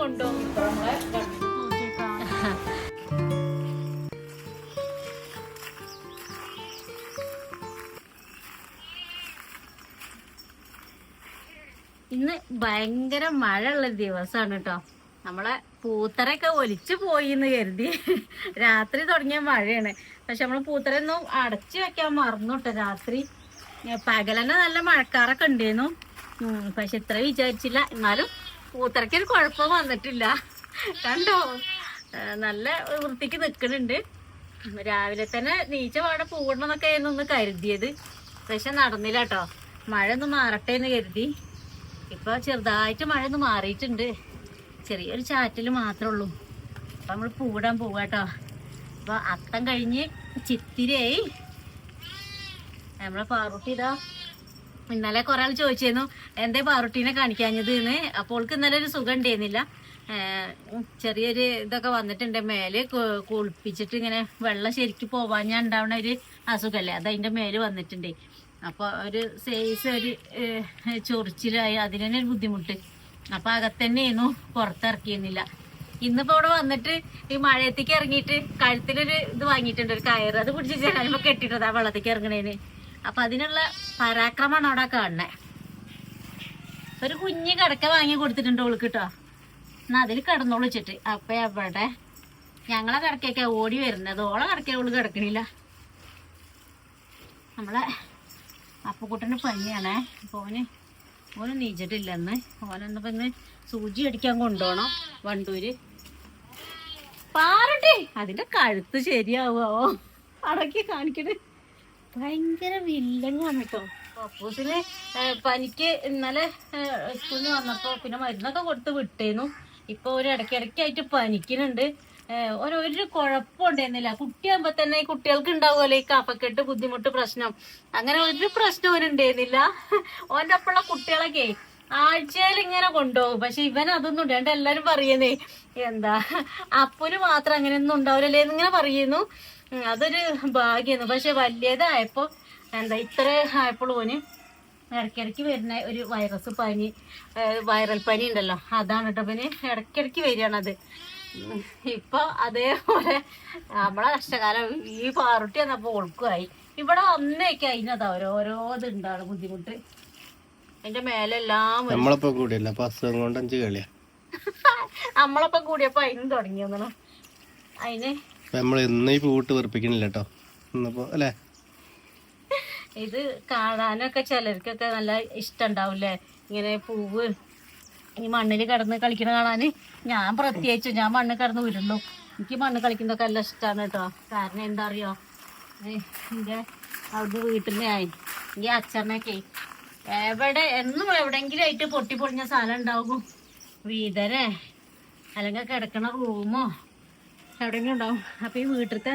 ഇന്ന് ഭയങ്കര മഴ ഉള്ള ദിവസമാണ് കേട്ടോ. നമ്മളെ പൂത്തറയൊക്കെ ഒലിച്ചു പോയി എന്ന് കരുതി. രാത്രി തുടങ്ങിയ മഴയാണ്. പക്ഷെ നമ്മൾ പൂത്തറയൊന്നും അടച്ചു വെക്കാൻ മറന്നു കേട്ടോ രാത്രി. പകലന്നെ നല്ല മഴക്കാറൊക്കെ ഉണ്ടായിരുന്നു. പക്ഷെ ഇത്ര വിചാരിച്ചില്ല. എന്നാലും പൂത്തറയ്ക്ക് ഒരു കുഴപ്പം വന്നിട്ടില്ല. കണ്ടോ? നല്ല വൃത്തിക്ക് നിൽക്കുന്നുണ്ട് രാവിലെ തന്നെ നീച്ച പാടെ പൂടണമെന്നൊക്കെ ഒന്ന് കരുതിയത്. പക്ഷെ നടന്നില്ല കേട്ടോ മഴ ഒന്ന് മാറട്ടെ എന്ന് കരുതി. ഇപ്പൊ ചെറുതായിട്ട് മഴ ഒന്ന് മാറിയിട്ടുണ്ട്. ചെറിയൊരു ചാറ്റൽ മാത്രമേ ഉള്ളൂ. അപ്പൊ നമ്മൾ പൂടാൻ പോവുക പോവാട്ടോ അപ്പൊ അത്തം കഴിഞ്ഞ് ചിത്തിരയായി നമ്മളെ പാറുട്ടി ഇതാ ഇന്നലെ കുറെ ആൾ ചോദിച്ചിരുന്നു എന്തേ പാറുട്ടീനെ കാണിക്കാഞ്ഞത് എന്ന്? അപ്പോൾ അവൾക്ക് ഇന്നലെ ഒരു സുഖം ഉണ്ടായിരുന്നില്ല. ചെറിയൊരു ഇതൊക്കെ വന്നിട്ടുണ്ട്. മേലെ കുളിപ്പിച്ചിട്ട് ഇങ്ങനെ വെള്ളം ശരിക്ക് പോവാൻ ഞാൻ ഉണ്ടാവുന്ന ഒരു അസുഖമല്ലേ അത് മേൽ വന്നിട്ടുണ്ട്. അപ്പോൾ ഒരു സൈസ് ഒരു ചൊറിച്ചിലായി. അതിന് തന്നെ ഒരു ബുദ്ധിമുട്ട്. അപ്പൊ അകത്തന്നെയായിരുന്നു പുറത്തിറക്കിയിരുന്നില്ല ഇന്നിപ്പോ ഇവിടെ വന്നിട്ട് ഈ മഴയത്തേക്ക് ഇറങ്ങിയിട്ട് കഴുത്തിലൊരു ഇത് വാങ്ങിയിട്ടുണ്ട് ഒരു കയറ്. അത് പിടിച്ച് ജനാലുമ്പോ കെട്ടിട്ടതാ വെള്ളത്തേക്ക് ഇറങ്ങണേന്. അപ്പൊ അതിനുള്ള പരാക്രമമാണ് അവിടെ കാണണേ ഒരു കുഞ്ഞ് കിടക്ക വാങ്ങി കൊടുത്തിട്ടുണ്ട് ഓൾക്ക് കേട്ടോ എന്നാ അതിൽ കിടന്നോളൂ അപ്പൊ അവിടെ ഞങ്ങളെ കിടക്കൊക്കെ ഓടി വരുന്നത്. ഓളെ കിടക്കേ ഓൾ കിടക്കണില്ല. നമ്മളെ അപ്പക്കുട്ടന് പനിയാണേ. അപ്പൊ ഓന് ഓന് നീച്ചിട്ടില്ല ഇന്ന് ഓനെന്നിപ്പോ ഇന്ന് സൂചി അടിക്കാൻ കൊണ്ടുപോകണം വണ്ടൂര്. പാറട്ടെ അതിന്റെ കഴുത്ത് ശരിയാവോ അടക്കി കാണിക്കണേ. ഭയങ്കര വില്ലങ്ങാണ് കേട്ടോ പപ്പൂസിന് പനിക്ക് ഇന്നലെ സ്കൂളിൽ വന്നപ്പോ പിന്നെ മരുന്നൊക്കെ കൊടുത്ത് വിട്ടേന്നു. ഇപ്പൊ ഒരു ഇടയ്ക്കിടയ്ക്കായിട്ട് പനിക്കുന്നുണ്ട്. ഒരു ഒരു കുഴപ്പമുണ്ടായിരുന്നില്ല കുട്ടിയാകുമ്പോ തന്നെ കുട്ടികൾക്ക് ഉണ്ടാവുമല്ലോ ഈ കഫക്കെട്ട് ബുദ്ധിമുട്ട് പ്രശ്നം. അങ്ങനെ ഒരു പ്രശ്നം ഉണ്ടായിരുന്നില്ല. ഓന്റെ അപ്പുള്ള കുട്ടികളൊക്കെ ആഴ്ചയിൽ ഇങ്ങനെ കൊണ്ടുപോകും. പക്ഷെ ഇവൻ അതൊന്നും ഇടാണ്ട് എല്ലാരും പറയുന്നേ എന്താ അപ്പന് മാത്രം അങ്ങനെയൊന്നും ഉണ്ടാവില്ലല്ലേ എന്നിങ്ങനെ പറയുന്നു. അതൊരു ഭാഗ്യാണ് പക്ഷെ വലിയതായപ്പോ എന്താ ഇത്ര ആയപ്പോൾ ഓന് ഇടയ്ക്കിടയ്ക്ക് വരുന്ന ഒരു വൈറസ് പനി വൈറൽ പനി ഉണ്ടല്ലോ. അതാണ് കേട്ടോ. പിന്നെ ഇടയ്ക്കിടയ്ക്ക് വരികയാണത്. ഇപ്പൊ അതേപോലെ നമ്മളെ കഷ്ടകാലം ഈ പാറുട്ടി വന്നപ്പോൾ ഒഴുക്കുമായി ഇവിടെ വന്നേക്ക് അതിനതാ ഓരോരോ ഇതുണ്ടാണ് ബുദ്ധിമുട്ട്. അതിന്റെ മേലെല്ലാം നമ്മളിപ്പോ കൂടിയല്ല? അപ്പൊ അസുഖം കൊണ്ട് അഞ്ച് കളിയാ. നമ്മളൊപ്പം കൂടിയപ്പോ അതിനും തുടങ്ങിയെന്നാണ് അതിന് നമ്മൾ ഇന്ന് ഈ പൂവിട്ട് വെറുപ്പിക്കണില്ല കേട്ടോ ഇന്നിപ്പോ അല്ലേ? ഇത് കാണാനൊക്കെ ചിലർക്കൊക്കെ നല്ല ഇഷ്ടം ഉണ്ടാവില്ലേ ഇങ്ങനെ പൂവ് ഈ മണ്ണിൽ കിടന്ന് കളിക്കണ കാണാന്. ഞാൻ പ്രത്യേകിച്ചു ഞാൻ മണ്ണ് കിടന്ന് വരുന്നു എനിക്ക് മണ്ണ് കളിക്കുന്നതൊക്കെ നല്ല ഇഷ്ടമാണ് കേട്ടോ കാരണം എന്താ അറിയോ എന്റെ അവിടുന്ന് വീട്ടിൽ നിന്നായി ഈ അച്ഛനൊക്കെ എവിടെ എന്നും എവിടെയെങ്കിലും ആയിട്ട് പൊട്ടി പൊടിഞ്ഞ സാധനം ഉണ്ടാകും. വീതരെ അല്ലെങ്കിൽ കിടക്കണ റൂമോ എവിടെയെങ്കിലും ഉണ്ടാവും അപ്പോൾ ഈ വീട്ടിലത്തെ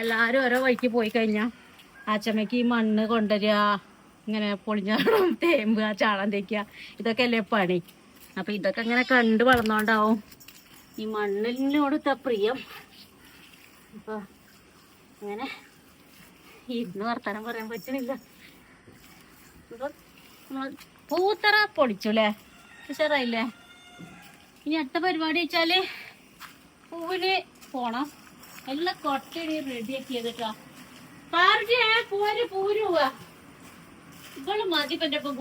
എല്ലാവരും ഓരോ വഴിക്ക് പോയി കഴിഞ്ഞാൽ അച്ചമ്മയ്ക്ക് ഈ മണ്ണ് കൊണ്ടുവരിക ഇങ്ങനെ പൊളിഞ്ഞാടും ആ ചാളം തേക്കുക ഇതൊക്കെ അല്ലേ പണി. അപ്പം ഇതൊക്കെ ഇങ്ങനെ കണ്ട് വളർന്നോണ്ടാവും. ഈ മണ്ണിനോടുത്ത പ്രിയം. അപ്പോൾ അങ്ങനെ ഇരുന്ന് വർത്താനം പറയാൻ പറ്റണില്ല. നമ്മൾ പൂത്തറ പൊളിച്ചുല്ലേ? ഉഷാറായില്ലേ? ഇനി അടുത്ത പരിപാടി വെച്ചാൽ പൂവിന് പോണം. എല്ലാം കൊട്ടടി റെഡിയാക്കി ചെയ്തിട്ടോ പാർട്ടി പോര് പോവാ. ഇവൾ മതി ഒപ്പം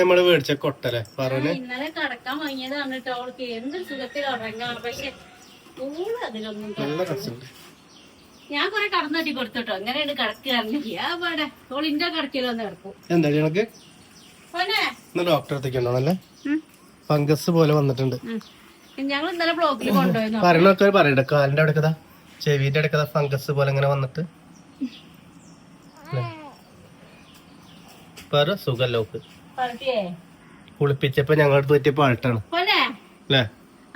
നമ്മൾ മേടിച്ച കൊട്ടലെ പറഞ്ഞ് ഇന്നലെ കടക്കാൻ വാങ്ങിയതാണ് കേട്ടോ അവൾക്ക്. എന്ത് സുഖത്തിൽ ഉറങ്ങാം പക്ഷെ അതിലൊന്നും ഞാൻ കൊറേ കടന്നു തട്ടി കൊടുത്തോട്ടോ കിടക്കുക കിടക്കുകയാണെങ്കിൽ ആ പാടെ. ഓളിന്റെ കിടക്കിലൊന്ന് കിടക്കും. എന്താ ഡോക്ടറെ അടുത്തേക്ക് ഫംഗസ് പോലെ വന്നിട്ടുണ്ട്. ഞങ്ങൾ ഇന്നലെ ബ്ലോക്കിൽ കൊണ്ടുപോയിരുന്നു. പറയണൊക്കെ പറയട്ടെ കാലിന്റെ അടുക്കതാ ചെവിന്റെ അടുക്കതാ ഫംഗസ് പോലെ ഇങ്ങനെ വന്നിട്ട്. പറ സുഖല്ലോക്ക് പാർട്ടിയേ കുളിപ്പിച്ചപ്പോ ഞങ്ങളുടെ പറ്റിയ പാട്ടാണ് അല്ലേ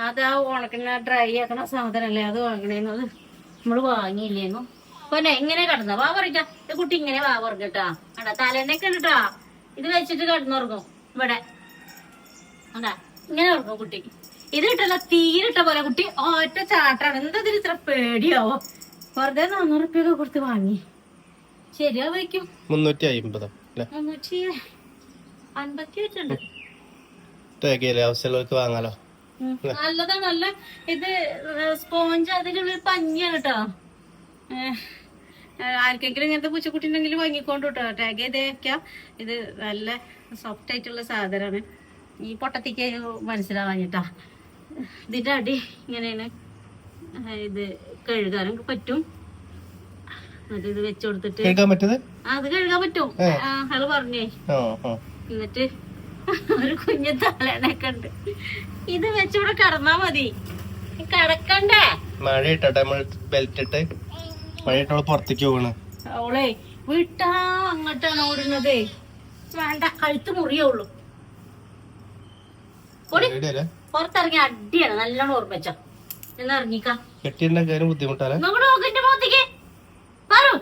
അത് ഉണക്കുന്ന ഡ്രൈ ആക്കണ സാധനല്ലേ? അത് വാങ്ങണേന്ന് അത് നമ്മൾ വാങ്ങിയില്ലേന്നു. പിന്നെ ഇങ്ങനെ കിടന്ന. വാ പറിക്കാം കുട്ടി ഇങ്ങനെ വാ പറഞ്ഞിട്ടാ കണ്ടാ? തലേന്നൊക്കെ ഉണ്ടട്ടാ ഇത് വെച്ചിട്ട് കിടന്നുറങ്ങും. ഇവിടെ. കണ്ടാ? ഇങ്ങനെ ഉറങ്ങും കുട്ടി. ഇത് കിട്ടല്ല തീരിട്ട പോലെ കുട്ടി ഒറ്റ ചാട്ടാണ്. എന്താ ഇതിന് ഇത്ര പേടിയാവോ? വെറുതെ നാന്നൂറ് റുപ്യൊക്കെ കൊടുത്ത് വാങ്ങി. ശരിയാ വയ്ക്കും. മുന്നൂറ്റി അമ്പത് മുന്നൂറ്റി അൻപത്തി ആവശ്യമുള്ളവർക്ക് വാങ്ങാലോ. നല്ലതാ നല്ല ഇത് സ്പോഞ്ച് അതിലുള്ള പഞ്ഞിയാണ് കേട്ടോ ആർക്കെങ്കിലും ഇങ്ങനത്തെ പൂച്ചക്കുട്ടി ഉണ്ടെങ്കിൽ വാങ്ങിക്കൊണ്ട് കേട്ടോ ടാഗ് ചെയ്ത് വെക്കാം. ഇത് നല്ല സോഫ്റ്റ് ആയിട്ടുള്ള സാധനമാണ്. ഈ പൊട്ടത്തിക്ക് മനസ്സിലാവാഞ്ഞിട്ടാ. ഇതിന്റെ അടി ഇങ്ങനെയാണ് ഇത് കഴുകാനും പറ്റും. എന്നിട്ട് ഇത് വെച്ചു കൊടുത്തിട്ട് അത് കഴുകാൻ പറ്റും. ആൾ പറഞ്ഞേ. എന്നിട്ട് ഒരു കുഞ്ഞു തലേണൊക്കെ ഉണ്ട്. ഇത് വെച്ചിവിടെ കടന്നാ മതി. കടക്കണ്ടേ? മഴ ഇട്ടെ ബെൽറ്റ് ഇട്ട്. മഴ ഇട്ടോൾ പുറത്തേക്ക് പോകണ് അവളെ വിട്ടാ അങ്ങോട്ടാണ് ഓടുന്നത്. വേണ്ട കഴുത്ത് മുറിയുള്ളൂ പുറത്തിറങ്ങി അടിയാണ് നല്ലോണം ഓർമ്മിച്ച. എന്ന് ഇറങ്ങിക്ക കെട്ടിയുണ്ടാക്കാനും ബുദ്ധിമുട്ടാലേ നമ്മുടെ നോക്കിന്റെ മുഖത്തേക്ക്. പറു.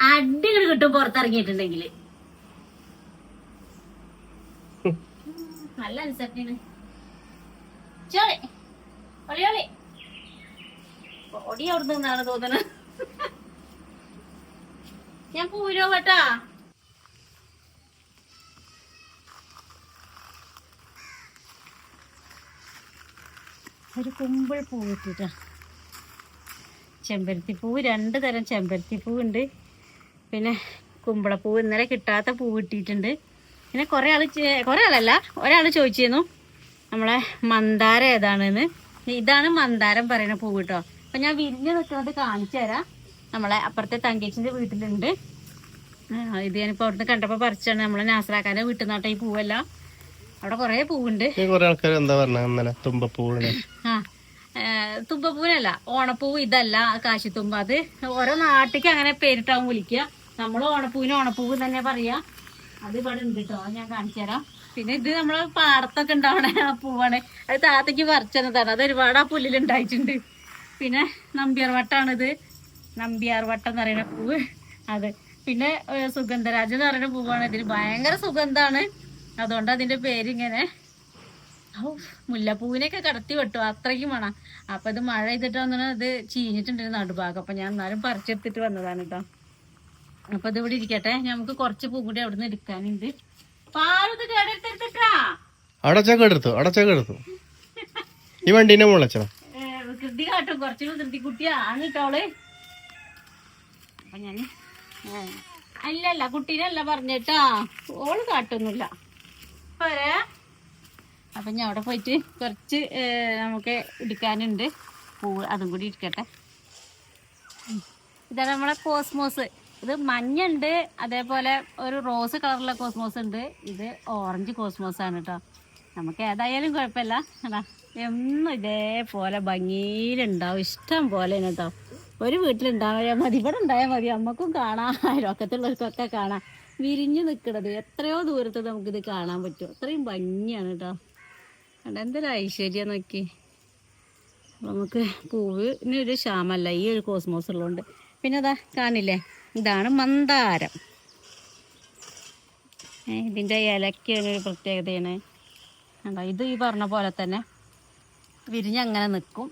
അടികൾ കിട്ടും പുറത്തിറങ്ങിയിട്ടുണ്ടെങ്കിൽ നല്ല അനുസരണയാണ്. ചോളി. ഒളി ഒളി. ഓടി ഞാൻ പൂരോ കേട്ടാ ഒരു കുമ്പിൾ പൂ ഇട്ടിട്ടാ. ചെമ്പരത്തിപ്പൂ രണ്ട് തരം ചെമ്പരത്തിപ്പൂ ഉണ്ട്. പിന്നെ കുമ്പളപ്പൂവ് ഇന്നലെ കിട്ടാത്ത പൂ കിട്ടിയിട്ടുണ്ട്. പിന്നെ കുറേ ആൾ കുറേ ആളല്ല ഒരാൾ ചോദിച്ചിരുന്നു നമ്മളെ മന്ദാരം ഏതാണെന്ന്? ഇതാണ് മന്ദാരം പറയുന്ന പൂ കേട്ടോ. അപ്പം ഞാൻ വിരിഞ്ഞ് നിൽക്കുന്നത് കാണിച്ചു തരാം. നമ്മളെ അപ്പുറത്തെ തങ്കേച്ചിന്റെ വീട്ടിലുണ്ട്. ഇത് ഞാനിപ്പോൾ അവിടുന്ന് കണ്ടപ്പോൾ പറിച്ചാണ്. നമ്മളെ നാസറാക്കാന്റെ വീട്ടിൽ നിന്നാട്ടെ ഈ പൂവല്ല. അവിടെ കുറേ പൂവുണ്ട്. ഈ കുറെ ആൾക്കാർ എന്താ പറഞ്ഞ ഇന്നലെ? തുമ്പപ്പൂവിന്. ആ തുമ്പപ്പൂവിനല്ല ഓണപ്പൂവ് ഇതല്ല കാശിത്തുമ്പ. അത് ഓരോ നാട്ടിക്ക് അങ്ങനെ പേരിട്ടാവും വിളിക്കുക. നമ്മൾ ഓണപ്പൂവിന് ഓണപ്പൂവ് തന്നെ പറയാ. അത് ഇവിടെ ഉണ്ട് കേട്ടോ ഞാൻ കാണിച്ചു തരാം. പിന്നെ ഇത് നമ്മൾ പാടത്തൊക്കെ ഉണ്ടാവണ ആ പൂവാണ്. അത് താത്തയ്ക്ക് പറിച്ചെന്നതാണ് അത് ഒരുപാട് ആ പുല്ലിൽ ഉണ്ടായിട്ടുണ്ട്. പിന്നെ നമ്പ്യാർ വട്ടാണിത്. നമ്പ്യാർ വട്ടം എന്ന് പറയുന്ന പൂവ്. അത്. പിന്നെ സുഗന്ധരാജ് എന്ന് പറയുന്ന പൂവാണ്. ഇതിന് ഭയങ്കര സുഗന്ധാണ് അതുകൊണ്ട് അതിന്റെ പേരിങ്ങനെ ഔ, മുല്ലപ്പൂവിനെയൊക്കെ കടത്തി വെട്ടു. അത്രയ്ക്കും വേണം. അപ്പൊ ഇത് മഴ ചെയ്തിട്ട് വന്നത് ഇത് ചീഞ്ഞിട്ടുണ്ടായിരുന്നു നടുഭാഗം. അപ്പൊ ഞാൻ എന്നാലും പറിച്ചെടുത്തിട്ട് വന്നതാണ് കേട്ടോ അപ്പൊ ഇത് ഇവിടെ ഇരിക്കട്ടെ. നമുക്ക് കുറച്ച് പൂ കൂടി അവിടുന്ന് എടുക്കാനുണ്ട്. പാലത് ഈ വണ്ടീനെ മുളച്ചോ കൃതി കാട്ടും. കുറച്ച് കൃതി കുട്ടിയാണ് കേട്ടോൾ അപ്പൊ ഞാൻ അല്ലല്ല കുട്ടീനല്ല പറഞ്ഞേട്ടാ. ഓൾ കാട്ടൊന്നുമില്ല. പോരെ. അപ്പൊ ഞാൻ അവിടെ പോയിട്ട് കുറച്ച് നമുക്ക് എടുക്കാനുണ്ട് പൂവ് അതും കൂടി ഇരിക്കട്ടെ. ഇതാണ് നമ്മളെ കോസ്മോസ്. ഇത് മഞ്ഞുണ്ട് അതേപോലെ ഒരു റോസ് കളറുള്ള കോസ്മോസ് ഉണ്ട്. ഇത് ഓറഞ്ച് കോസ്മോസ് ആണ് കേട്ടോ നമുക്ക് ഏതായാലും കുഴപ്പമില്ല. അതാ എന്നും ഇതേപോലെ ഭംഗിയിലുണ്ടാവും. ഇഷ്ടം പോലെ കേട്ടോ ഒരു വീട്ടിലുണ്ടായാൽ മതി ഇവിടെ ഉണ്ടായാൽ മതി. അമ്മക്കും കാണാം അയൽവക്കത്തുള്ളവർക്കൊക്കെ കാണാം. വിരിഞ്ഞു നിൽക്കണത് എത്രയോ ദൂരത്ത് നമുക്കിത് കാണാൻ പറ്റും. അത്രയും ഭംഗിയാണ് കേട്ടോ കണ്ടോ എന്തൊരു ഐശ്വര്യം നോക്കി നമുക്ക് പൂവിന് ഒരു ക്ഷാമല്ല ഈ ഒരു കോസ്മോസ് ഉള്ളതുകൊണ്ട് പിന്നെ അതാ കാണില്ലേ? ഇതാണ് മന്ദാരം. ഇതിന്റെ ഇലക്കാണ് ഒരു പ്രത്യേകതയാണ്. കണ്ടോ ഇത് ഈ പറഞ്ഞ പോലെ തന്നെ വിരിഞ്ഞങ്ങനെ നിൽക്കും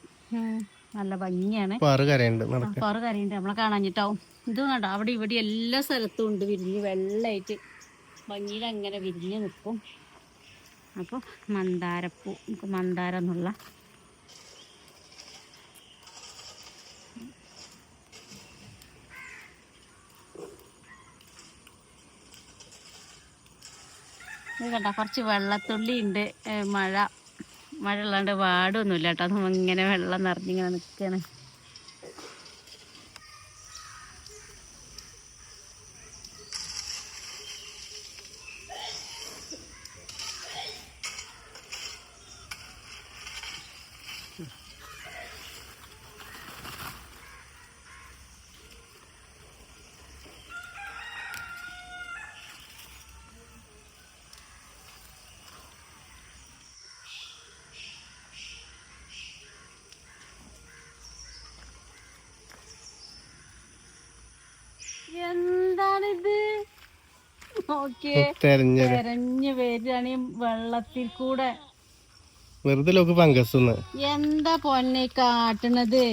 നല്ല ഭംഗിയാണ്. പാറ് കരയുണ്ട് നമ്മളെ കാണാഞ്ഞിട്ടാവും. ഇത് കണ്ടോ അവിടെ ഇവിടെ എല്ലാ സ്ഥലത്തും ഉണ്ട് വിരിഞ്ഞ് വെള്ളമായിട്ട് ഭംഗിയിൽ അങ്ങനെ വിരിഞ്ഞ് നിൽക്കും അപ്പോൾ മന്ദാരപ്പൂ നമുക്ക് മന്ദാരം എന്നുള്ള. ഇത് കുറച്ച് വെള്ളത്തുള്ളി ഉണ്ട് മഴ. മഴ ഉള്ളതുകൊണ്ട് വാടൊന്നുമില്ല കേട്ടോ. അതും ഇങ്ങനെ വെള്ളം നിറഞ്ഞിങ്ങനെ നിൽക്കുകയാണ് നോക്കിയേ തെരഞ്ഞു വരികയാണ് വെള്ളത്തിൽ കൂടെ. വെറുതെ ലോക്ക് ഫംഗസ് എന്താ പൊന്നെ കാട്ടണത്?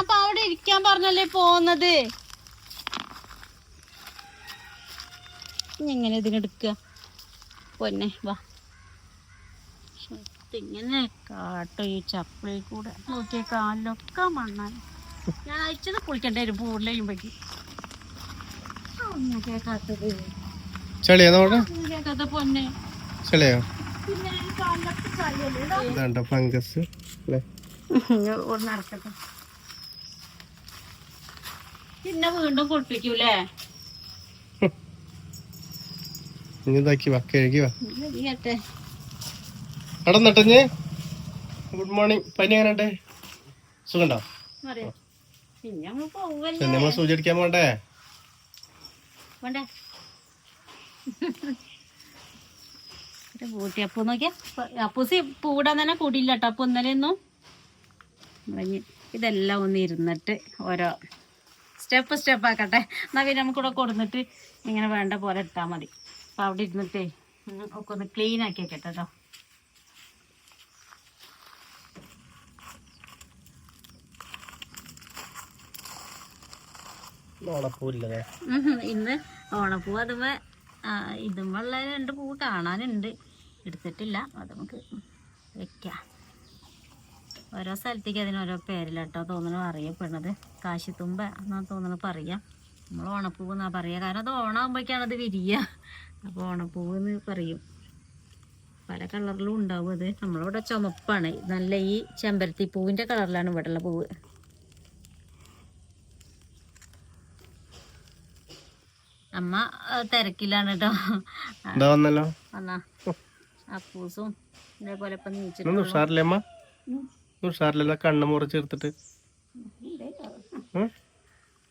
അപ്പൊ അവിടെ ഇരിക്കാൻ പറഞ്ഞല്ലേ പോന്നത്? എങ്ങനെ ഇതിനെടുക്ക പൊന്നെ വാ. ഇങ്ങനെ കാട്ടോ ഈ ചപ്പിളിൽ കൂടെ. നോക്കിയ കാലിലൊക്കെ മണ്ണാണ് ഞാൻ അയച്ചത് കുളിക്കണ്ടേ ഒരു പൂളിൽ പറ്റി ഒന്നും കേൾക്കാത്തത് കേൾക്കാത്ത പൊന്നെ. ചെളിയോ? ഇതാണ്ട ഫംഗസ് അല്ലേ? പിന്നെ വീണ്ടും ഇനി ഇതാക്കി വാ കഴുകി ഗുഡ് മോർണിംഗ് പനി എങ്ങനെ സുഖണ്ടോ നമ്മൾ പോവല്ലേ. ചെന്നമ്മ സൂചി അടിക്കാൻ പോണ്ടേ? വേണ്ടേ പൂട്ടി അപ്പൂ നോക്കിയാ അപ്പൂസി പൂടാൻ തന്നെ കൂടിയില്ല കേട്ടോ. അപ്പൊ ഇന്നലെയൊന്നും നമ്മൾ ഇതെല്ലാം ഒന്ന് ഇരുന്നിട്ട് ഓരോ സ്റ്റെപ്പ് സ്റ്റെപ്പ് ആക്കട്ടെ. എന്നാ പിന്നെ നമുക്കിവിടെ കൊടുന്നിട്ട് ഇങ്ങനെ വേണ്ട പോലെ ഇട്ടാൽ മതി. അപ്പൊ അവിടെ ഇരുന്നിട്ടേ ഒക്കെ ഒന്ന് ക്ലീൻ ആക്കി വെക്കട്ടെ കേട്ടോ. ഇന്ന് ഓണപ്പൂ. അതുമേ വെള്ള രണ്ട് പൂവ് കാണാനുണ്ട്. എടുത്തിട്ടില്ല. അത് നമുക്ക് വെക്കാം. ഓരോ സ്ഥലത്തേക്ക് അതിന് ഓരോ പേരിലാട്ടോ തോന്നണ അറിയപ്പെടുന്നത്. കാശിത്തുമ്പ എന്നാ തോന്നണ പറയാം. നമ്മൾ ഓണപ്പൂവ് എന്നാ പറയുക കാരണം അത് ഓണാകുമ്പോഴേക്കാണ് അത് വിരിയുക അപ്പോൾ ഓണപ്പൂവ് എന്ന് പറയും. പല കളറിലും ഉണ്ടാവും അത്. നമ്മളിവിടെ ചുമപ്പാണ്. നല്ല ഈ ചെമ്പരത്തി പൂവിന്റെ കളറിലാണ് ഇവിടെ ഉള്ള പൂവ്. അമ്മ തിരക്കിലാണ് കേട്ടോ വന്നല്ലോ? അപ്പൂസും ഇതേപോലെ നീച്ചിട്ട് ഉഷാറില്ലേ കണ്ണ് മുറിച്ചെടുത്തിട്ട്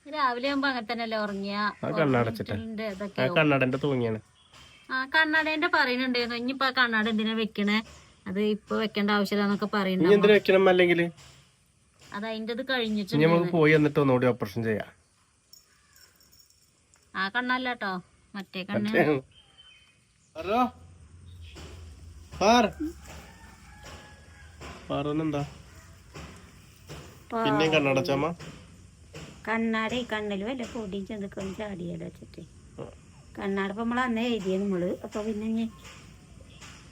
രാവിലെ ആകുമ്പോ അങ്ങനെ തന്നെയല്ലേ ഉറങ്ങിയ? കണ്ണടന്റെ തൂങ്ങിയാണ്. ആ കണ്ണാടേന്റെ പറയുന്നുണ്ടായിരുന്നു. ഇനിയിപ്പോ കണ്ണാട എന്തിനാ വെക്കണേ? അത് ഇപ്പൊ വെക്കേണ്ട ആവശ്യമില്ലാന്നൊക്കെ പറയുന്നുണ്ട് അത് അതിന്റെ കഴിഞ്ഞിട്ട് പോയി എന്നിട്ട് ഒന്നുകൂടി ഓപ്പറേഷൻ ചെയ്യാം. ആ കണ്ണല്ല കേട്ടോ മറ്റേ കണ്ണ്. പിന്നെയും കണ്ണടച്ചമ്മ കണ്ണാടി കണ്ണിൽ വല്ല പൊടിയും ചെന്തൊക്കെ ചാടിയല്ലോ വെച്ചിട്ട്. കണ്ണാടി ഇപ്പൊ നമ്മൾ അന്നേ എഴുതിയ നമ്മൾ. അപ്പൊ പിന്നെ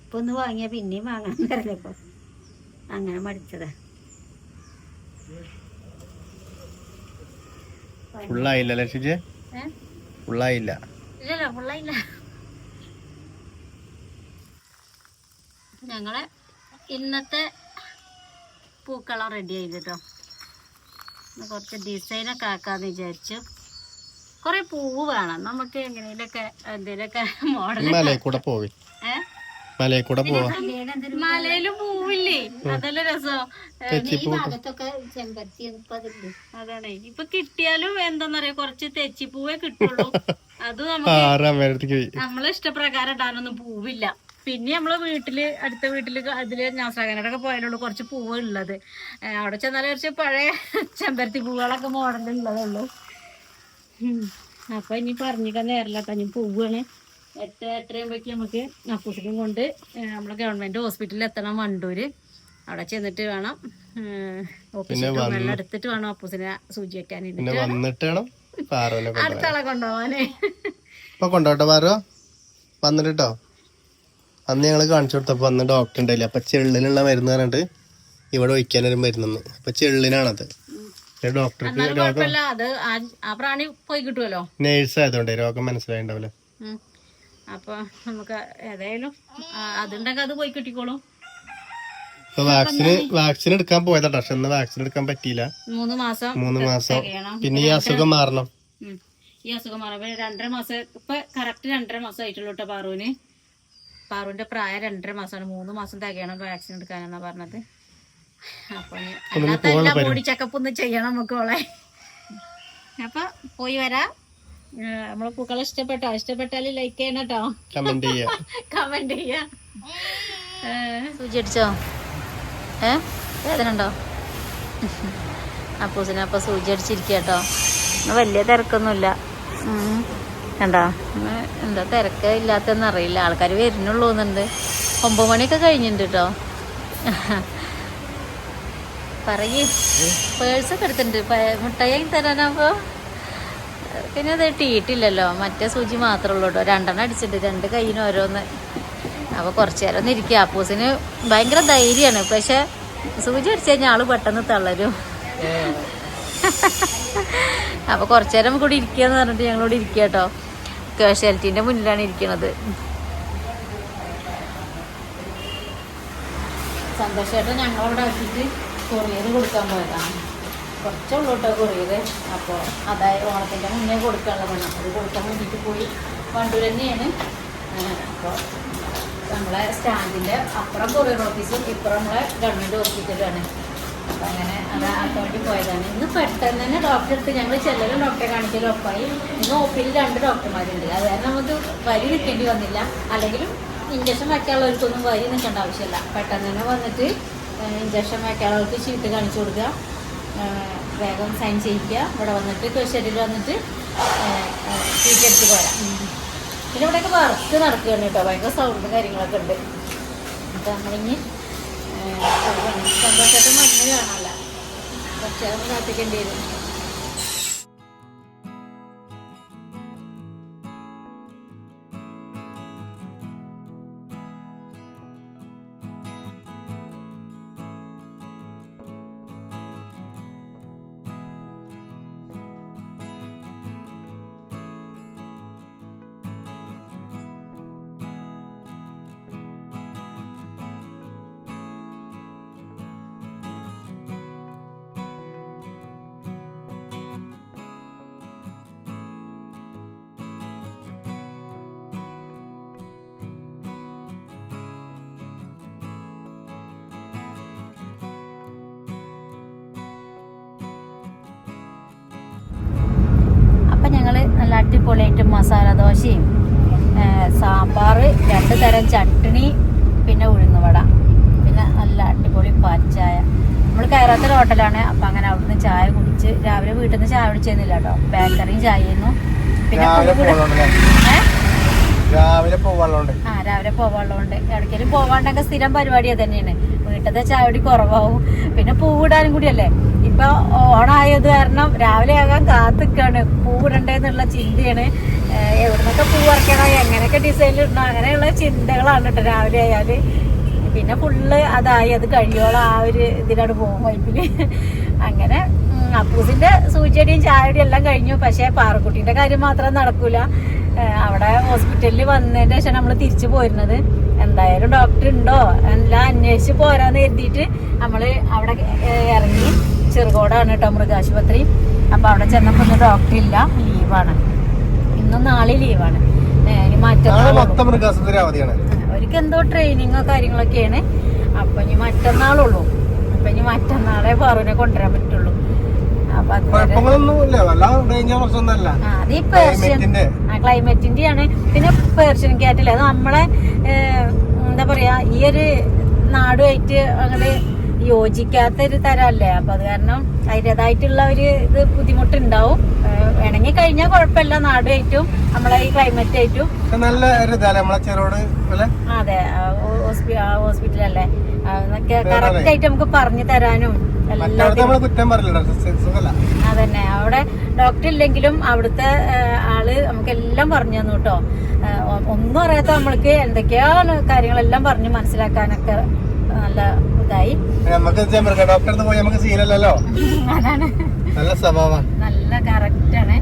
ഇപ്പൊ ഒന്ന് വാങ്ങിയ പിന്നെയും വാങ്ങാൻ തരലപ്പോ അങ്ങനെ മടിച്ചതാ. ഫുള്ളായില്ല ലക്ഷിജെ ഏ? ഫുള്ളായില്ല. പിള്ളയില്ല ഞങ്ങളെ ഇന്നത്തെ പൂക്കളം റെഡി ആയി കേട്ടോ ഇന്ന് കുറച്ച് ഡിസൈനൊക്കെ ആക്കാന്ന് വിചാരിച്ചു. കൊറേ പൂവ് വേണം. നമുക്ക് എങ്ങനെയൊക്കെ എന്തെങ്കിലുമൊക്കെ മോഡൽ കൂടെ പോവേ. ഏ? മലയിൽ കൂടെ പോവാ. മലയിലും പൂവില്ലേ? അതല്ല രസം. തെച്ചിപ്പൂ അതാണ്. ഇപ്പൊ കിട്ടിയാലും എന്താന്നറിയാ കുറച്ച് തെച്ചിപ്പൂവേ കിട്ടുള്ളൂ. അത് നമുക്ക് നമ്മളെ ഇഷ്ടപ്രകാരം ഇടാനൊന്നും പൂവില്ല. പിന്നെ നമ്മളെ വീട്ടിൽ അടുത്ത വീട്ടിൽ അതിൽ ഞാസാകാനൊക്കെ പോയാലുള്ളൂ കുറച്ച് പൂവ് ഉള്ളത്. അവിടെ ചെന്നാലും കുറച്ച് പഴയ ചെമ്പരത്തി പൂവുകളൊക്കെ ഉം. അപ്പൊ ഇനി പറഞ്ഞിക്കാൻ നേരില്ല ഇനി പൂവാണ്. എട്ട് എട്ടരയുമ്പോഴേക്ക് നമുക്ക് അപ്പൂസിനും കൊണ്ട് നമ്മളെ ഗവൺമെന്റ് ഹോസ്പിറ്റലിൽ എത്തണം വണ്ടൂര്. അവിടെ ചെന്നിട്ട് വേണം ഓപ്പറേഷൻ എടുത്തിട്ട് വേണം അപ്പൂസിനെ സൂചി വെക്കാൻ വന്നിട്ട് വേണം അടുത്താളെ കൊണ്ടുപോവാനേ ഇപ്പൊ കൊണ്ടോട്ടെ പാറു വന്നിട്ട് അന്ന് ഞങ്ങൾ കാണിച്ചു കൊടുത്തപ്പോ അന്ന് ഡോക്ടർ ഉണ്ടായില്ല അപ്പൊ ചെള്ളിനുള്ള മരുന്ന് പറഞ്ഞിട്ട് ഇവിടെ ഒഴിക്കാനൊരു മരുന്നെന്ന്. അപ്പൊ ചെള്ളിനാണത്. ഡോക്ടർക്ക് കുഴപ്പമില്ല. അത് ആ- ആ പ്രാണി പോയി കിട്ടുമല്ലോ നേഴ്സ് ആയതുകൊണ്ട് രോഗം മനസ്സിലായിണ്ടാവില്ല. ഉം. അപ്പൊ നമുക്ക് ഏതായാലും അതുണ്ടെങ്കിൽ അത് പോയി കിട്ടിക്കോളും. വാക്സിന് വാക്സിൻ എടുക്കാൻ പോയതാ പക്ഷെ ഇന്ന് വാക്സിൻ എടുക്കാൻ പറ്റിയില്ല. മൂന്ന് മാസം മൂന്ന് മാസം. പിന്നെ ഈ അസുഖം മാറണം. ഈ അസുഖം മാറുമ്പോ രണ്ടര മാസം ഇപ്പൊ കറക്റ്റ് രണ്ടര മാസം ആയിട്ടുള്ളൂ കേട്ടോ പാറുവിന്. പാറുവിന്റെ പ്രായം രണ്ടര മാസമാണ്. മൂന്ന് മാസം തികയണം വാക്സിൻ എടുക്കാനെന്നാ പറഞ്ഞത്. അപ്പൊ അല്ലാത്ത എല്ലാ ബോഡി ചെക്കപ്പ് ഒന്ന് ചെയ്യണം നമുക്ക് ഓളെ അപ്പൊ പോയി വരാം. നമ്മളെ പൂക്കൾ ഇഷ്ടപ്പെട്ടോ? ഇഷ്ടപ്പെട്ടാൽ ലൈക്ക് ചെയ്യണം കേട്ടോ കമന്റ് ചെയ്യാ. കമന്റ് ചെയ്യാ. സൂചി അടിച്ചോ? ഏ? വേദന ഉണ്ടോ? അപ്പൂസിനെ അപ്പൊ സൂചി അടിച്ചിരിക്കുക കേട്ടോ വലിയ തിരക്കൊന്നുമില്ല. കണ്ടോ? എന്താ തിരക്ക് ഇല്ലാത്തെന്ന് അറിയില്ല. ആൾക്കാർ വരുന്നുള്ളൂ എന്നുണ്ട്. ഒമ്പത് മണിയൊക്കെ കഴിഞ്ഞിട്ടുണ്ട് കേട്ടോ പറയേ. പേഴ്സൊക്കെ എടുത്തിട്ടുണ്ട്. മുട്ടായി മിഠായി തരാനാകുമ്പോ പിന്നെ അത് ടീട്ടില്ലല്ലോ മറ്റേ സൂചി മാത്രമേ ഉള്ളൂ കേട്ടോ. രണ്ടെണ്ണം അടിച്ചിട്ട് രണ്ട് കയ്യിന് ഓരോന്ന്. അപ്പോൾ കുറച്ച് നേരം ഒന്ന് ഇരിക്കുക അപ്പൂസിന് ഭയങ്കര ധൈര്യമാണ്. പക്ഷെ സൂചി അടിച്ചു കഴിഞ്ഞാൽ ആൾ പെട്ടെന്ന് തളരും. അപ്പോൾ കുറച്ച് നേരം കൂടി ഇരിക്കുക എന്ന് പറഞ്ഞിട്ട് ഞങ്ങളോട് ഇരിക്കുക കേട്ടോ. കാഷ്വാലിറ്റീന്റെ മുന്നിലാണ് ഇരിക്കുന്നത് സന്തോഷമായിട്ട് ഞങ്ങളവിടെ ആക്കിയിട്ട് കൊറിയർ കൊടുക്കാൻ പോയതാണ് കുറച്ചുള്ളൂ കേട്ടോ കൊറിയർ അപ്പോൾ അതായത് ഓണത്തിന്റെ മുന്നേ കൊടുക്കാനുള്ളതാണ് അത് കൊടുക്കാൻ വേണ്ടിയിട്ട് പോയി. വണ്ടൂർ തന്നെയാണ്. അപ്പോൾ നമ്മളെ സ്റ്റാൻഡിന്റെ അപ്പുറം കൊറിയർ ഓഫീസും ഇപ്പുറം നമ്മളെ ഗവൺമെന്റ് ഹോസ്പിറ്റലുമാണ് അപ്പം അങ്ങനെ അത് ആക്കാൻ പോയതാണ്. ഇന്ന് പെട്ടെന്ന് തന്നെ ഡോക്ടറെ അടുത്ത് ഞങ്ങൾ ചെല്ലലും ഡോക്ടറെ കാണിക്കലും ഒപ്പായി. ഇന്ന് ഒ രണ്ട് ഡോക്ടർമാരുണ്ട് അത് കാരണം നമുക്ക് വരി കിട്ടേണ്ടി വന്നില്ല. അല്ലെങ്കിലും ഇഞ്ചക്ഷൻ വയ്ക്കാനുള്ളവർക്കൊന്നും വരി നിൽക്കേണ്ട ആവശ്യമില്ല. പെട്ടെന്ന് തന്നെ വന്നിട്ട് ഇഞ്ചക്ഷൻ വയ്ക്കാനുള്ളവർക്ക് ചീട്ട് കാണിച്ചു കൊടുക്കുക. വേഗം സൈൻ ചെയ്യിക്കുക. ഇവിടെ വന്നിട്ട് ക്വസ്റ്റഡിൽ വന്നിട്ട് എടുത്ത് പോരാം. പിന്നെ ഇവിടെയൊക്കെ വർക്ക് നടക്കുകയാണ് കേട്ടോ. ഭയങ്കര സൗണ്ട് കാര്യങ്ങളൊക്കെ ഉണ്ട്. എന്നിട്ട് അങ്ങനെ സന്തോഷമായിട്ട് മണ്ണ് കാണാമല്ല കുറച്ച് കാത്തിക്കേണ്ടി വരും. നല്ല അടിപൊളിയായിട്ട് മസാല ദോശയും സാമ്പാർ രണ്ട് തരം ചട്ണി പിന്നെ ഉഴുന്നുവട. പിന്നെ നല്ല അടിപൊളി പച്ചായ നമ്മൾ കയറാത്തൊരു ഹോട്ടലാണ് അപ്പം അങ്ങനെ അവിടുന്ന് ചായ കുടിച്ച് രാവിലെ വീട്ടിൽ നിന്ന് ചായ കുടിച്ചിരുന്നില്ല കേട്ടോ. ബേക്കറിയും ചായയിരുന്നു പിന്നെ രാവിലെ ആ രാവിലെ പോവാനുള്ളതുകൊണ്ട് ഇടയ്ക്കലും പോവാണ്ടൊക്കെ സ്ഥിരം പരിപാടിയാ തന്നെയാണ്. വീട്ടിലത്തെ ചായ കുടി കുറവാവും. പിന്നെ പൂവിടാനും കൂടിയല്ലേ ഇപ്പൊ ഓണായത് കാരണം രാവിലെ ആകാൻ കാത്തിക്കാണ്. പൂവിടണ്ടേന്നുള്ള ചിന്തയാണ്. എവിടുന്നൊക്കെ പൂ വറക്കണോ എങ്ങനെയൊക്കെ ഡിസൈനിൽ ഇടണം അങ്ങനെയുള്ള ചിന്തകളാണ് കേട്ടോ രാവിലെ ആയാൽ. പിന്നെ ഫുള്ള് അതായി അത് കഴിയോളം ആ ഒരു ഇതിലാണ് പോകും വൈപ്പിൽ അങ്ങനെ അപ്പൂസിന്റെ സൂചിയടിയും ചായടിയും എല്ലാം കഴിഞ്ഞു. പക്ഷെ പാറക്കുട്ടീന്റെ കാര്യം മാത്രം നടക്കൂല. അവിടെ ഹോസ്പിറ്റലിൽ വന്നതിന്റെ ശേഷം നമ്മൾ തിരിച്ചു പോരുന്നത്. എന്തായാലും ഡോക്ടർ ഉണ്ടോ? എല്ലാം അന്വേഷിച്ച് പോരാന്ന് കരുതിയിട്ട് നമ്മൾ അവിടെ ഇറങ്ങി. ചെറുകോടാണ് കേട്ടോ മൃഗാശുപത്രി. അപ്പൊ അവിടെ ചെന്നപ്പോ ഡോക്ടർ ഇല്ല. ലീവാണ്. ഇന്നും നാളെ ലീവാണ്. ഇനി മറ്റന്നാൾ അവർക്ക് എന്തോ ട്രെയിനിങ്ങോ കാര്യങ്ങളൊക്കെയാണ്. അപ്പൊ ഇനി മറ്റന്നാളുള്ളൂ അപ്പൊ ഇനി മറ്റന്നാളെ പറവിനെ കൊണ്ടുവരാൻ പറ്റുള്ളൂ. അത് ഈ പേർഷ്യൻ ക്ലൈമറ്റിന്റെ ആണ് പിന്നെ പേർഷ്യൻ ക്യാറ്റില്ല അത് നമ്മളെ എന്താ പറയാ ഈ ഒരു നാടുമായിട്ട് അങ്ങനെ യോജിക്കാത്ത ഒരു തരമല്ലേ അപ്പൊ അത് കാരണം അതിന്റെതായിട്ടുള്ള ഒരു ഇത് ബുദ്ധിമുട്ടുണ്ടാവും. വേണമെങ്കിൽ കഴിഞ്ഞാൽ കുഴപ്പമില്ല. നാടുമായിട്ടും നമ്മളെ ഈ ക്ലൈമറ്റ് ആയിട്ടും നല്ല അതെ. ഹോസ്പിറ്റലല്ലേ അതെ. കറക്റ്റ് ആയിട്ട് നമുക്ക് പറഞ്ഞു തരാനും അതന്നെ. അവിടെ ഡോക്ടർ ഇല്ലെങ്കിലും അവിടുത്തെ ആൾ നമുക്ക് എല്ലാം പറഞ്ഞു തന്നു കേട്ടോ. ഒന്നും അറിയാത്ത നമ്മൾക്ക് എന്തൊക്കെയാണ് കാര്യങ്ങളെല്ലാം പറഞ്ഞു മനസ്സിലാക്കാനൊക്കെ നല്ല ഇതായി നമുക്ക് മൃഗ ഡോക്ടറെ പോയി നമുക്ക് സീനല്ലല്ലോ അതാണ്. നല്ല സ്വഭാവം. നല്ല കറക്റ്റ് ആണ്.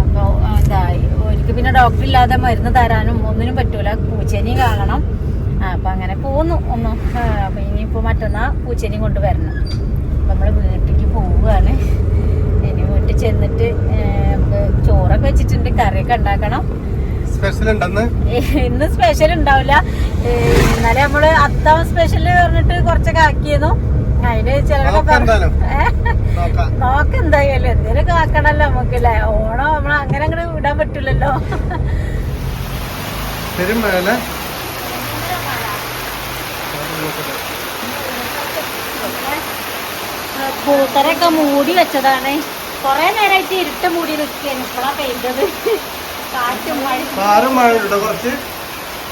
അപ്പൊ ഇതായി എനിക്ക് പിന്നെ ഡോക്ടർ ഇല്ലാതെ മരുന്ന് തരാനും ഒന്നിനും പറ്റൂല. പൂച്ചേനെയും കാണണം. അപ്പൊ അങ്ങനെ പോന്നു ഒന്ന്. അപ്പൊ ഇനിയിപ്പോ മറ്റന്നാ പൂച്ചേനെയും കൊണ്ടുവരണം അപ്പൊ നമ്മൾ വീട്ടിലേക്ക് പോവുകയാണ്. ഇനി വീട്ടിൽ ചെന്നിട്ട് നമുക്ക് ചോറൊക്കെ വെച്ചിട്ടുണ്ട്. കറിയൊക്കെ ഉണ്ടാക്കണം. സ്പെഷ്യൽ ഉണ്ടെന്ന്? ഇന്ന് സ്പെഷ്യൽ ഉണ്ടാവില്ല. ഇന്നലെ നമ്മൾ അത്താം സ്പെഷ്യൽ പറഞ്ഞിട്ട് കുറച്ചൊക്കെ ആക്കിയിരുന്നു. അതിന് ചിലരൊക്കെ നോക്കാം. എന്തായാലും. എന്തേലും ആക്കണല്ലോ നമുക്കല്ലേ. ഓണം നമ്മൾ അങ്ങനെ അങ്ങനെ വിടാൻ പറ്റില്ലല്ലോ അല്ലേ പൂത്തരൊക്കെ മൂടി വെച്ചതാണ്. കൊറേ നേരമായിട്ട് ഇരുട്ട് മൂടി നിൽക്കുകയാണ് ഇപ്പോഴാ പെയിന്റത് കാറ്റും മഴ കാറും മഴ ഉണ്ടോ കുറച്ച്?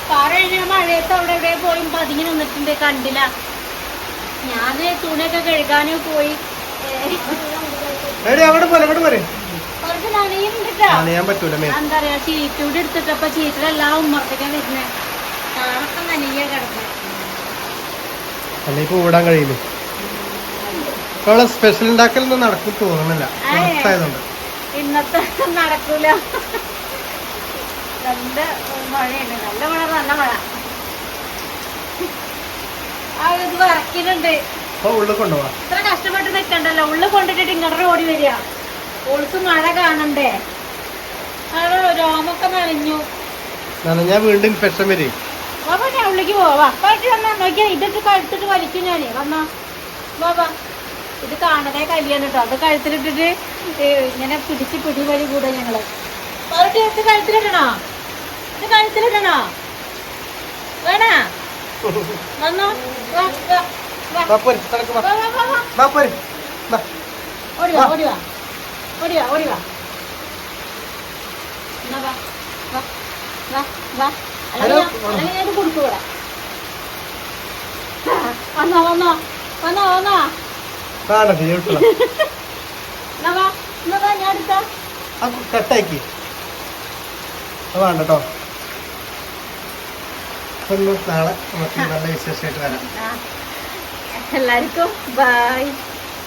പാറ കഴിഞ്ഞാൽ മഴയത്ത് അവിടെ എവിടെ പോയി? പതുങ്ങി നിന്നിട്ടുണ്ട് കണ്ടില്ല. ഞാൻ തുണിയൊക്കെ കഴുകാനും പോയി. അവിടെ പോലെ അവിടെ പോലെ എന്താ പറയാ ചീറ്റൂടെ എടുത്തിട്ടപ്പോ ചീറ്റിലെല്ലാം വരുന്നേ. കാറൊക്കെ ഓടാൻ കഴിയില്ല? സ്പെഷ്യൽ ഉണ്ടാക്കലൊന്നും നടക്കും തോന്നണില്ല. ആയേ. പുറത്തായതുകൊണ്ട് ഇന്നത്തെ നടക്കൂല. നല്ല മഴയുണ്ട് നല്ല മഴ നല്ല മഴ. ആ ഇത് വറക്കിനുണ്ട് ഇത്ര കഷ്ടപ്പെട്ട് നിൽക്കണ്ടല്ലോ ഉള്ളിൽ കൊണ്ടിട്ടിട്ട് ഇങ്ങോട്ട് ഓടി വരിക. ഓൾക്ക് മഴ കാണണ്ടേ? രോമൊക്കെ നനഞ്ഞു. നനഞ്ഞാ വീണ്ടും ഇൻഫെക്ഷൻ വരും. വാ ഞാൻ ഉള്ളിലേക്ക് പോവാ. അപ്പായിട്ട് വന്നാ നോക്കിയാ ഇതൊക്കെ കഴുത്തിട്ട് വലിക്കും ഞാനേ. വന്നാ വാ ഇത് കാണതേ കല്യാണം കേട്ടോ അത് കഴുത്തിലിട്ടിട്ട് ഇങ്ങനെ പിടിച്ച് പിടി വലി കൂടെ ഞങ്ങൾ. അവരുടെ കഴുത്തിലിടണോ? ഇത് കഴുത്തിലിടണോ വേണ? വന്നോ. വാ വാ വാ. വാ വാ. വാ വാ വാ വാ. വാ പോര്. വാ. ഓടി വാ ഓടി വാ. ഓടി വാ ഓടി വാ. വാ വാ വാ വാ. അല്ലെങ്കിൽ ഞാൻ- അല്ലെങ്കിൽ ഞാൻ ഇത് കൊടുക്കൂടാ വന്നോ വന്നോ. വന്നോ വന്നോ. കാണട്ടെ ചവിട്ടണം. എന്നാ വാ എന്നാ വാ ഞാൻ എടുത്താ അത് കട്ടാക്കി. വേണ്ട കേട്ടോ. ഒന്ന് നാളെ. നമുക്ക് നല്ല വിശേഷമായിട്ട് വരാം. എല്ലാവർക്കും ബൈ